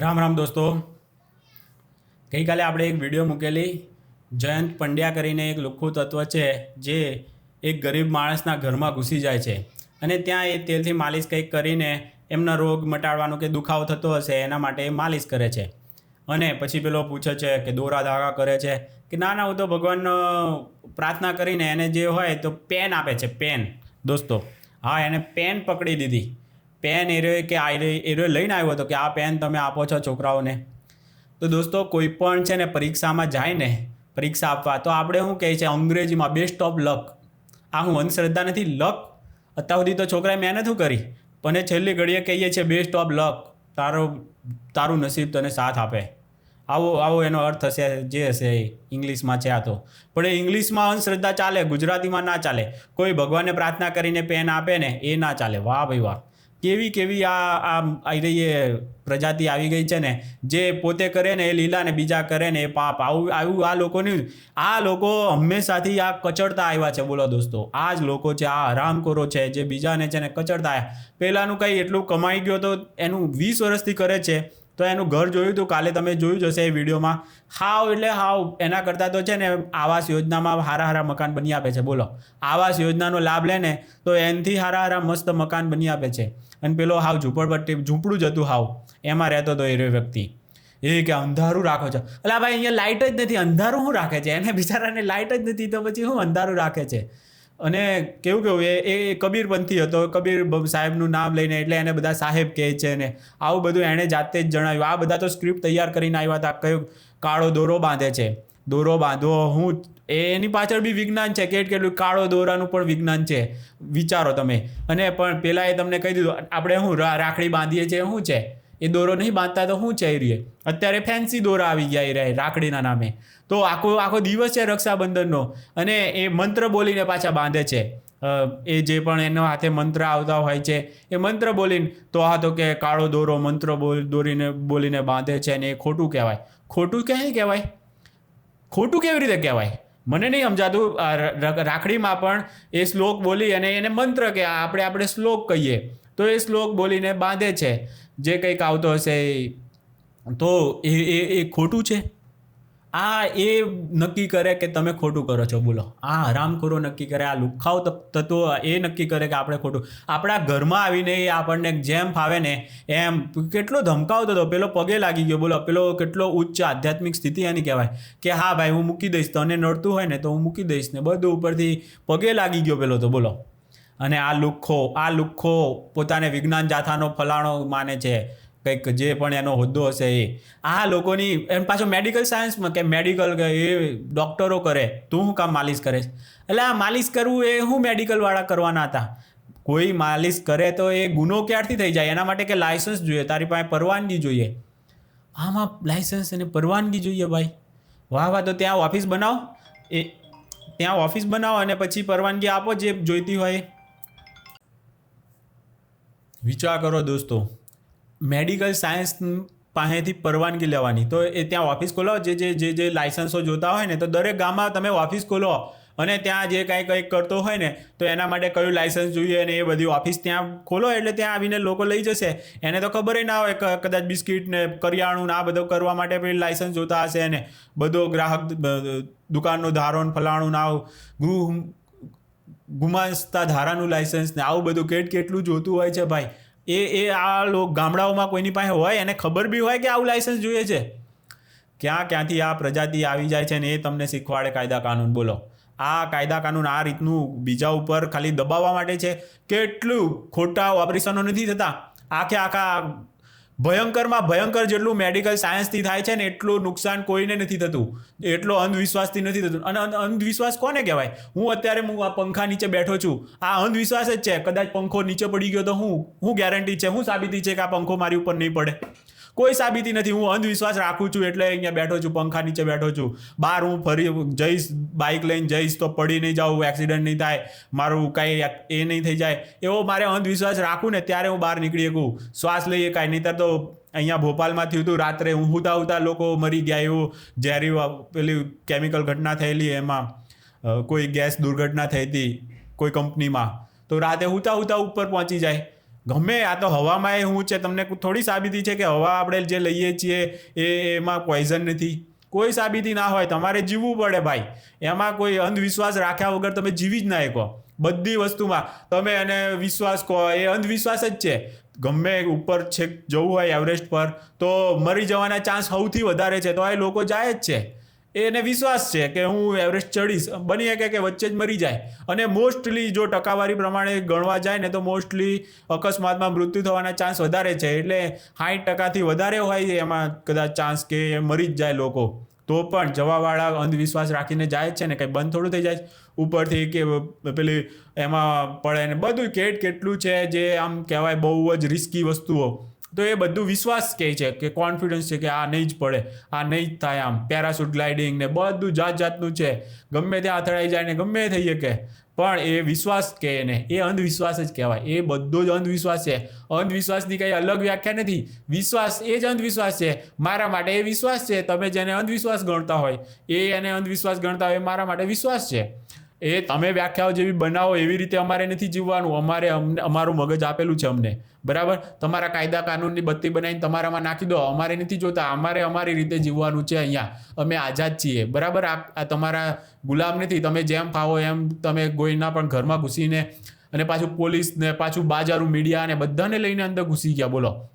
રામ રામ દોસ્તો. ગઈકાલે આપણે એક વીડિયો મૂકેલી. જયંત પંડ્યા કરીને એક લુખ્ખું તત્વ છે, જે એક ગરીબ માણસના ઘરમાં ઘૂસી જાય છે. અને ત્યાં એ તેલથી માલિશ કંઈક કરીને એમના રોગ મટાડવાનો કે દુખાવો થતો હશે, એના માટે એ માલિશ કરે છે. અને પછી પેલો પૂછે છે કે દોરા ધાગા કરે છે, કે ના ના, હું તો ભગવાનનો પ્રાર્થના કરીને એને જે હોય તો પેન આપે છે પેન દોસ્તો, હા, એને પેન પકડી દીધી. પેન એરો કે આ એરો લઈને આવ્યો હતો કે આ પેન તમે આપો છો છોકરાઓને. તો દોસ્તો, કોઈ પણ છે ને પરીક્ષામાં જાય ને, પરીક્ષા આપવા, તો આપણે શું કહે છે, અંગ્રેજીમાં બેસ્ટ ઓફ લક આ હું અંધશ્રદ્ધા નથી લક અત્યાર સુધી તો છોકરાએ મહેનત શું કરી? પણ એ છેલ્લી ઘડીએ કહીએ છીએ બેસ્ટ ઓફ લક તારો, તારું નસીબ તને સાથ આપે. આવો આવો એનો અર્થ હશે, જે હશે ઇંગ્લિશમાં છે આ તો. પણ એ ઇંગ્લિશમાં અંધશ્રદ્ધા ચાલે, ગુજરાતીમાં ના ચાલે. કોઈ ભગવાનને પ્રાર્થના કરીને પેન આપે ને, એ ના ચાલે. વાહ ભાઈ વાહ. કેવી કેવી આ આ આવી રહી પ્રજાતિ આવી ગઈ છે ને? જે પોતે કરે ને એ લીલા ને બીજા કરે ને એ પાપ. આવું આવું આ લોકોની, આ લોકો હંમેશાથી આ કચડતા આવ્યા છે. બોલો દોસ્તો, આ જ લોકો છે, આ હરામખોરો છે, જે બીજાને છે ને કચડતા આવ્યા. પહેલાંનું કંઈ એટલું કમાઈ ગયો તો એનું વીસ વર્ષથી કરે છે. તો એનું ઘર જોયું હતું, કાલે તમે જોયું જ હશે એ વિડીયોમાં. હાવ એટલે હાવ, એના કરતાં તો છે ને આવાસ યોજનામાં હારા હારા મકાન બની આપે છે, બોલો. આવાસ યોજનાનો લાભ લે ને તો એનાથી હારા હારા મસ્ત મકાન બની આપે છે. અને પેલો હાવ ઝૂંપડપટ્ટી, ઝૂંપડું જ હતું હાવ. એમાં રહેતો હતો એ વ્યક્તિ. એ કે અંધારું રાખો છો. અલા ભાઈ, અહીંયા લાઇટ જ નથી, અંધારું શું રાખે છે? એને બિચારાને લાઇટ જ નથી, તો પછી શું અંધારું રાખે છે? અને કેવું કેવું, એ એ કબીરપંથી હતો. કબીર સાહેબનું નામ લઈને એટલે એને બધા સાહેબ કહે છે ને. આવું બધું એણે જાતે જ જણાવ્યું. આ બધા તો સ્ક્રિપ્ટ તૈયાર કરીને આવ્યા હતા. કયો, કાળો દોરો બાંધે છે. દોરો બાંધો, હું એની પાછળ બી વિજ્ઞાન છે. કેટ કેટલું કાળો દોરાનું પણ વિજ્ઞાન છે. વિચારો તમે. અને પણ પહેલાં એ તમને કહી દીધું, આપણે શું રાખડી બાંધીએ છીએ શું છે? એ દોરો નહીં બાંધતા તો શું છે એ અત્યારે ફેન્સી દોરા આવી ગયા એ રાખડીના નામે. તો આખો આખો દિવસ છે રક્ષાબંધનનો. અને એ મંત્ર બોલીને પાછા બાંધે છે. એ જે પણ એનો હાથે મંત્ર આવતા હોય છે, એ મંત્ર બોલીને તો આ તો કે કાળો દોરો મંત્ર બોલ દોરીને બોલીને બાંધે છે અને એ ખોટું કહેવાય. ખોટું ક્યાંય કહેવાય? ખોટું કેવી રીતે કહેવાય? મને નહીં સમજાતું. રાખડીમાં પણ એ શ્લોક બોલી અને એને મંત્ર કે આપણે આપણે શ્લોક કહીએ. તો એ શ્લોક બોલીને બાંધે છે. જે કંઈક આવતો હશે તો એ એ ખોટું છે? આ એ નક્કી કરે કે તમે ખોટું કરો છો, બોલો. આ હરામખોરો નક્કી કરે, આ લુખાવ તત્- તત્વો એ નક્કી કરે કે આપણે ખોટું. આપણા ઘરમાં આવીને એ આપણને જેમ ફાવે ને, એમ કેટલો ધમકાવતો હતો પેલો પગે લાગી ગયો, બોલો. પેલો કેટલો ઉચ્ચ આધ્યાત્મિક સ્થિતિ એની કહેવાય કે, હા ભાઈ, હું મૂકી દઈશ, તને નડતું હોય ને તો હું મૂકી દઈશ ને. બધું ઉપરથી પગે લાગી ગયો પેલો તો, બોલો. અને આ લુખ્ખો આ લુખ્ખો પોતાને વિજ્ઞાન જાથાનો ફલાણો માને છે. કંઈક જે પણ એનો હોદ્દો હશે એ. આ લોકોની, એમ પાછો મેડિકલ સાયન્સમાં કે મેડિકલ એ ડૉક્ટરો કરે, તું શું કામ માલિશ કરે એટલે આ માલિશ કરવું એ શું મેડિકલવાળા કરવાના હતા. કોઈ માલિશ કરે તો એ ગુનો ક્યારથી થઈ જાય? એના માટે કે લાયસન્સ જોઈએ, તારી પાસે પરવાનગી જોઈએ. આમાં લાયસન્સ અને પરવાનગી જોઈએ ભાઈ. વાહ વાહ, તો ત્યાં ઓફિસ બનાવો. એ, ત્યાં ઓફિસ બનાવો અને પછી પરવાનગી આપો, જે જોઈતી હોય. વિચાર કરો દોસ્તો. મેડિકલ સાયન્સ પાસેથી પરવાનગી લેવાની. તો એ ત્યાં ઓફિસ ખોલો, જે જે જે જે લાયસન્સો જોતા હોય ને, તો દરેક ગામમાં તમે ઓફિસ ખોલો. અને ત્યાં જે કાંઈ કંઈક કરતો હોય ને, તો એના માટે કયું લાયસન્સ જોઈએ અને એ બધી ઓફિસ ત્યાં ખોલો, એટલે ત્યાં આવીને લોકો લઈ જશે. એને તો ખબર ના હોય કદાચ બિસ્કિટ ને કરિયાણું ને આ બધું કરવા માટે પેલી લાયસન્સ જોતા હશે અને બધો ગ્રાહક દુકાનનું ધારો ફલાણું ના ગૃહ ગુમાસ્તા ધારાનું લાયસન્સ ને આવું બધું કેટ કેટલું જોતું હોય છે ભાઈ. એ એ આ ગામડાઓમાં કોઈની પાસે હોય, એને ખબર બી હોય કે આવું લાઇસન્સ જોઈએ છે. ક્યાં, ક્યાંથી આ પ્રજાતિ આવી જાય છે ને એ તમને શીખવાડે કાયદા કાનૂન, બોલો. આ કાયદા કાનૂન આ રીતનું બીજા ઉપર ખાલી દબાવવા માટે છે. કેટલું ખોટા ઓપરેશનો નથી થતા. આખે આખા ભયંકરમાં ભયંકર જેટલું મેડિકલ સાયન્સથી થાય છે ને એટલું નુકસાન કોઈને નથી થતું. એટલો અંધવિશ્વાસથી નથી થતું. અને અંધ- અંધવિશ્વાસ કોને કહેવાય? હું અત્યારે હું આ પંખા નીચે બેઠો છું. આ અંધવિશ્વાસ જ છે. કદાચ પંખો નીચે પડી ગયો તો હું હું ગેરંટી છે, હું સાબિતી છે કે આ પંખો મારી ઉપર નહીં પડે. કોઈ સાબિતી નથી, હું અંધવિશ્વાસ રાખું છું એટલે અહીંયા બેઠો છું, પંખા નીચે બેઠો છું. બહાર હું ફરી જઈશ બાઇક લઈને જઈશ તો પડી નહીં જાઉં એક્સિડન્ટ નહીં થાય, મારું કાંઈ એ નહીં થઈ જાય. એવો મારે અંધવિશ્વાસ રાખું ને ત્યારે હું બહાર નીકળી શકું. શ્વાસ લઈએ કાંઈ, નહીંતર તો અહીંયા ભોપાલમાં થયું હતું, રાત્રે હું હુતા હુતા લોકો મરી ગયા એવું, ઝેરી પેલી કેમિકલ ઘટના થયેલી એમાં. કોઈ ગેસ દુર્ઘટના થઈ હતી કોઈ કંપનીમાં. તો રાતે હુતા હુતા ઉપર પહોંચી જાય. ગમે આ તો હવામાં એ શું છે, તમને થોડી સાબિતી છે કે હવા આપણે જે લઈએ છીએ, એ એમાં પોઈઝન નથી. કોઈ સાબિતી ના હોય, તમારે જીવવું પડે ભાઈ. એમાં કોઈ અંધવિશ્વાસ રાખ્યા વગર તમે જીવી જ ના શકો બધી વસ્તુમાં તમે એને વિશ્વાસ કહો, એ અંધવિશ્વાસ જ છે. ગમે ઉપર છેક જવું હોય એવરેસ્ટ પર, તો મરી જવાના ચાન્સ સૌથી વધારે છે, તો એ લોકો જાય જ છે. એને વિશ્વાસ છે કે હું એવરેસ્ટ ચડીશ. બની શકે કે વચ્ચે જ મરી જાય. અને મોસ્ટલી જો ટકાવારી પ્રમાણે ગણવા જાય ને તો મોસ્ટલી અકસ્માતમાં મૃત્યુ થવાના ચાન્સ વધારે છે. એટલે સાઠ ટકાથી વધારે હોય એમાં કદાચ ચાન્સ કે મરી જ જાય લોકો. તો પણ જવાવાળા અંધવિશ્વાસ રાખીને જાય છે ને કંઈ બંધ થોડું થઈ જાય ઉપરથી કે પેલી એમાં પડે ને બધું કેટ કેટલું છે જે આમ કહેવાય બહુ જ રિસ્કી વસ્તુઓ. તો એ બધું વિશ્વાસ કહે છે કે કોન્ફિડન્સ છે કે આ નહીં જ પડે, આ નહીં જ થાય આમ. પેરાશૂટ ગ્લાઇડિંગ ને બધું જાત જાતનું છે. ગમે ત્યાં અથડાઈ જાય ને ગમે થઈ શકે. પણ એ વિશ્વાસ કહે એને. એ અંધવિશ્વાસ જ કહેવાય. એ બધો જ અંધવિશ્વાસ છે. અંધવિશ્વાસની કંઈ અલગ વ્યાખ્યા નથી. વિશ્વાસ એ જ અંધવિશ્વાસ છે. મારા માટે એ વિશ્વાસ છે. તમે જેને અંધવિશ્વાસ ગણતા હોય, એ એને અંધવિશ્વાસ ગણતા હોય મારા માટે વિશ્વાસ છે. એ તમે વ્યાખ્યાઓ જેવી બનાવો એવી રીતે અમારે નથી જીવવાનું. અમારે અમને, અમારું મગજ આપેલું છે અમને. બરાબર? તમારા કાયદા કાનૂનની બત્તી બનાવીને તમારામાં નાખી દો. અમારે નથી જોતા. અમારે અમારી રીતે જીવવાનું છે અહીંયા. અમે આઝાદ છીએ. બરાબર? આ તમારા ગુલામ નથી. તમે જેમ ફાવો એમ તમે કોઈના પણ ઘરમાં ઘૂસીને અને પાછું પોલીસ ને પાછું બાજારું મીડિયા ને બધાને લઈને અંદર ઘૂસી ગયા. બોલો.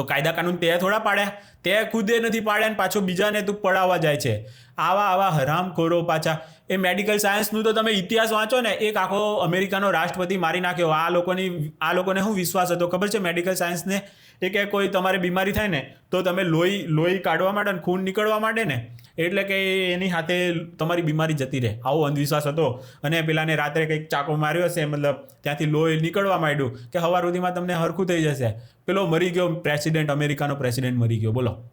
તો કાયદા કાનૂન તે થોડા પાડ્યા. તે ખુદે નથી પાડ્યા ને પાછો બીજાને તું પડાવવા જાય છે. આવા આવા હરામખોરો પાછા. એ મેડિકલ સાયન્સનું તો તમે ઇતિહાસ વાંચો ને, એક આખો અમેરિકાનો રાષ્ટ્રપતિ મારી નાખ્યો. આ લોકોની, આ લોકોને શું વિશ્વાસ હતો ખબર છે મેડિકલ સાયન્સને એ કે કોઈ તમારે બીમારી થાય ને, તો તમે લોહી લોહી કાઢવા માટે ને, ખૂન નીકળવા માટે ને એટલે કે એની સાથે તમારી બીમારી જતી રહે. આવો અંધવિશ્વાસ હતો. અને પેલાને રાત્રે કંઈક ચાકો માર્યો હશે, મતલબ ત્યાંથી લોહી નીકળવા માંડ્યું કે હવાર સુધીમાં તમને હરખું થઈ જશે. પેલો મરી ગયો પ્રેસિડેન્ટ અમેરિકાનો પ્રેસિડેન્ટ મરી ગયો. બોલો.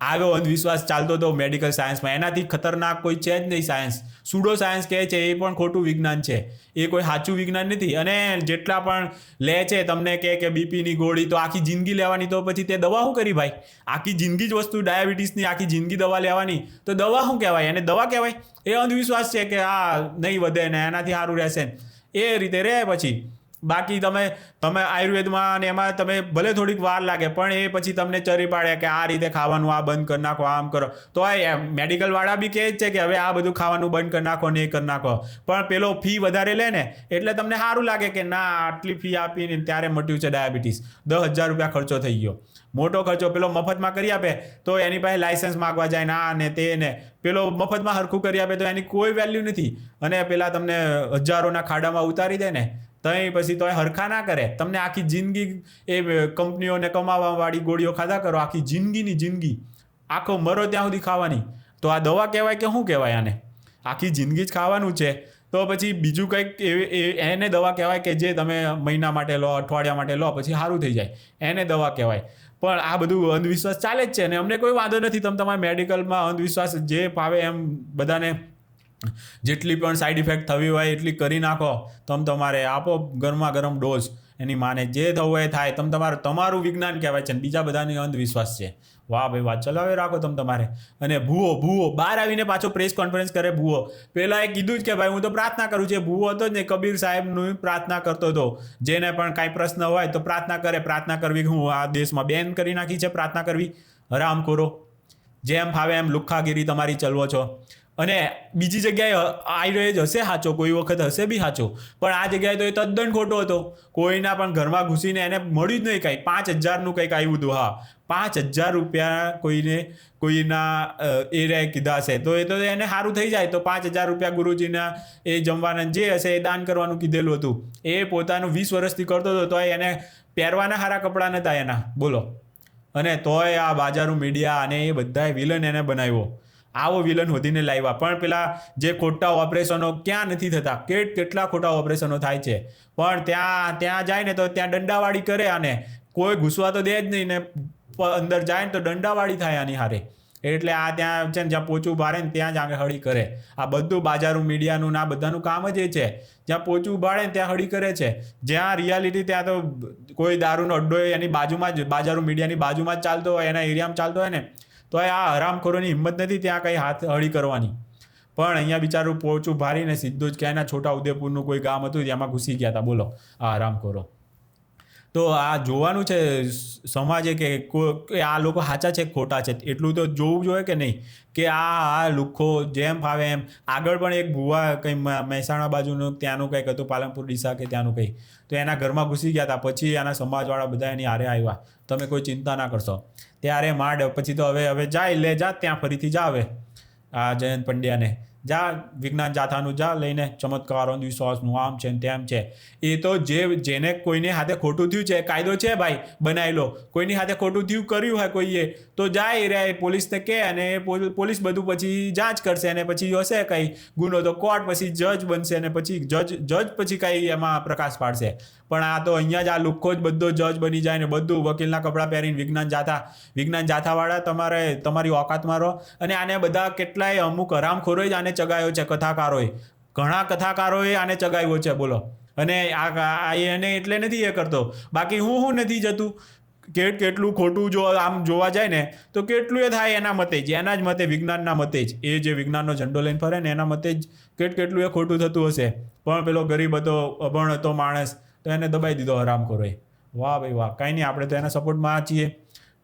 આવ્યો અંધવિશ્વાસ ચાલતો હતો મેડિકલ સાયન્સમાં એનાથી ખતરનાક કોઈ છે જ નહીં સાયન્સ સુડો સાયન્સ કહે છે, એ પણ ખોટું વિજ્ઞાન છે. એ કોઈ સાચું વિજ્ઞાન નથી. અને જેટલા પણ લે છે, તમને કહે કે બીપીની ગોળી, તો આખી જિંદગી લેવાની, તો પછી તે દવા શું કરી ભાઈ? આખી જિંદગી જ વસ્તુ, ડાયાબિટીસની આખી જિંદગી દવા લેવાની. તો દવા શું કહેવાય? એને દવા કહેવાય? એ અંધવિશ્વાસ છે કે આ નહીં વધે ને એનાથી સારું રહેશે એ રીતે રહે પછી. બાકી તમે તમે આયુર્વેદમાં અને એમાં તમે ભલે થોડીક વાર લાગે, પણ એ પછી તમને ચરી પાડે કે આ રીતે ખાવાનું આ બંધ કરી નાખો, આમ કરો. તો આ મેડિકલવાળા બી કહે છે કે હવે આ બધું ખાવાનું બંધ કરી નાખો ને એ કરી નાખો. પણ પેલો ફી વધારે લે ને, એટલે તમને સારું લાગે કે ના, આટલી ફી આપીને ત્યારે મટ્યું છે ડાયાબિટીસ દસ હજાર રૂપિયા ખર્ચો થઈ ગયો. મોટો ખર્ચો પેલો મફતમાં કરી આપે, તો એની પાસે લાયસન્સ માગવા જાય ના ને તે ને. પેલો મફતમાં હરખું કરી આપે તો એની કોઈ વેલ્યુ નથી. અને પેલા તમને હજારોના ખાડામાં ઉતારી દે ને તઈ પછી તો હરખા ના કરે. તમને આખી જિંદગી એ કંપનીઓને કમાવાવાળી ગોળીઓ ખાધા કરો, આખી જિંદગીની જિંદગી. આખો મરો ત્યાં સુધી ખાવાની. તો આ દવા કહેવાય કે શું કહેવાય આને? આખી જિંદગી જ ખાવાનું છે. તો પછી બીજું કંઈક એને દવા કહેવાય કે જે તમે મહિના માટે લો, અઠવાડિયા માટે લો, પછી સારું થઈ જાય. એને દવા કહેવાય. પણ આ બધું અંધવિશ્વાસ ચાલે જ છે ને. અમને કોઈ વાંધો નથી. તમે તમારા મેડિકલમાં અંધવિશ્વાસ જે ફાવે એમ બધાને જેટલી પણ સાઈડ ઇફેક્ટ થવી હોય એટલી કરી નાખો. તમે તમારે આપો ગરમા ગરમ ડોઝ એની માને જે થવું હોય થાય. તમે તમારું તમારું વિજ્ઞાન કહેવાય છે બીજા બધાની અંધવિશ્વાસ છે. વાહ ભાઈ વાત ચલાવે રાખો તમે તમારે. અને ભૂવો ભૂવો. બહાર આવીને પાછો પ્રેસ કોન્ફરન્સ કરે ભૂવો. પહેલાં એ કીધું જ કે ભાઈ, હું તો પ્રાર્થના કરું છું. ભૂવો હતો જ ને, કબીર સાહેબનું પ્રાર્થના કરતો હતો. જેને પણ કાંઈ પ્રશ્ન હોય તો પ્રાર્થના કરે. પ્રાર્થના કરવી હું આ દેશમાં બેન કરી નાખી છે પ્રાર્થના કરવી. હરામ કરો જેમ ફાવે એમ લુખ્ખાગીરી તમારી ચલવો છો. અને બીજી જગ્યાએ આયુર્વેદ હશે સાચો કોઈ વખત હશે બી સાચો પણ આ જગ્યાએ તો એ તદ્દન ખોટો હતો. કોઈના પણ ઘરમાં ઘૂસીને એને મળ્યું જ નહીં કાંઈ. પાંચ હજારનું કંઈક આવ્યું હતું, હા. પાંચ હજાર રૂપિયા કોઈને, કોઈના એ રે કીધા હશે. તો એ તો એને સારું થઈ જાય. તો પાંચ હજાર રૂપિયા ગુરુજીના એ જમવાના જે હશે એ દાન કરવાનું કીધેલું હતું. એ પોતાનું વીસ વર્ષથી કરતો હતો તો એને પહેરવાના સારા કપડાં નહોતા એના. બોલો. અને તોય આ બાજારું મીડિયા અને એ બધાએ વિલન એને બનાવ્યો. આવો વિલન વધીને લાવ્યા પણ પેલા જે ખોટા ઓપરેશનો ક્યાં નથી થતા? કેટ કેટલા ખોટા ઓપરેશનો થાય છે? પણ ત્યાં ત્યાં જાય ને તો ત્યાં દંડાવાળી કરે અને કોઈ ઘૂસવા તો દે જ નહીં ને અંદર જાય ને તો દંડાવાળી થાય આની હારે. એટલે આ ત્યાં છે ને, જ્યાં પોચું ભારે ને ત્યાં જ આગળ હળી કરે. આ બધું બાજારું મીડિયાનું ને બધાનું કામ જ એ છે. જ્યાં પોચું ભાડે ને ત્યાં હળી કરે છે. જ્યાં રિયાલિટી ત્યાં તો કોઈ દારૂનો અડ્ડો એની બાજુમાં જ, બાજારું મીડિયાની બાજુમાં જ ચાલતો હોય, એના એરિયામાં ચાલતો હોય ને તો આ હરામખોરોની હિંમત નથી ત્યાં કંઈ હાથ હળી કરવાની. પણ અહીંયા બિચારું પોચું ભારીને સીધું જ ક્યાંયના છોટા ઉદેપુરનું કોઈ ગામ હતું, એમાં ઘૂસી ગયા હતા. બોલો, આ હરામખોરો. તો આ જોવાનું છે સમાજે કે આ લોકો સાચા છે ખોટા છે? એટલું તો જોવું જોઈએ કે નહીં? કે આ આ લુખ્ખો જેમ ફાવે એમ. આગળ પણ એક ભુવા કંઈ મહેસાણા બાજુનું ત્યાંનું કંઈક હતું, પાલનપુર, ડીસા કે ત્યાંનું કંઈ. તો એના ઘરમાં ઘૂસી ગયા હતા પછી એના સમાજવાળા બધા એની હારે આવ્યા. તમે કોઈ ચિંતા ના કરશો. ત્યારે માંડ પછી તો હવે હવે જાય, લે જા, ત્યાં ફરીથી જા હવે આ જયંત પંડ્યાને. જા, વિજ્ઞાન જાથાનું જા, લઈને ચમત્કારો વિશ્વાસનું આમ છે ને તેમ છે. એ તો જે, જેને કોઈની હાથે ખોટું થયું છે કાયદો છે ભાઈ બનાવેલો કોઈની હાથે ખોટું થયું, કર્યું હોય કોઈએ, તો જાય રે પોલીસને કહે અને એ પોલીસ બધું પછી જાંચ કરશે અને પછી હશે કંઈ. ગુનો તો કોર્ટ પછી જજ બનશે અને પછી જજ જજ પછી કંઈ એમાં પ્રકાશ પાડશે. પણ આ તો અહીંયા જ આ લુખ્ખો જ બધો જજ બની જાય ને બધું. વકીલના કપડાં પહેરીને વિજ્ઞાન જાથા, વિજ્ઞાન જાથાવાળા તમારે, તમારી ઓકાતમાં રહો અને આને બધા કેટલાય અમુક હરામખોરો જ આને ચગાયો છે કથાકારોએ. ઘણા કથાકારોએ આને ચગાવ્યો છે, બોલો. અને આ એને એટલે નથી એ કરતો. બાકી હું હું નથી જતું. કેટ કેટલું ખોટું જો આમ જોવા જાય ને, તો કેટલું એ થાય એના મતે જ, એના જ મતે, વિજ્ઞાનના મતે જ. એ જે વિજ્ઞાનનો ઝંડો લઈને ફરે ને, એના મતે જ કેટ કેટલું એ ખોટું થતું હશે. પણ પેલો ગરીબ હતો, અભણ હતો માણસ, તો એને દબાઈ દીધો હરામ કરો એ વાહ ભાઈ વાહ, કાંઈ નહીં, આપણે તો એના સપોર્ટમાં છીએ.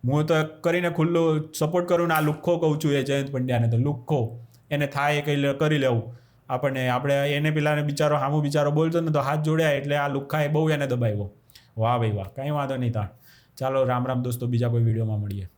હું તો કરીને ખુલ્લો સપોર્ટ કરું ને, આ લુખ્ખો કહું છું એ જયંત પંડ્યાને તો લુખ્ખો એને થાય એ કંઈ કરી લેવું. આપણને, આપણે એને પેલાને બિચારો, હામું બિચારો બોલતો ને તો હાથ જોડ્યા એટલે આ લુખ્ખાએ બહુ એને દબાવ્યો. વાહ ભાઈ વાહ, કાંઈ વાંધો નહીં તાણ. ચાલો રામ રામ દોસ્તો, બીજા કોઈ વિડીયોમાં મળીએ.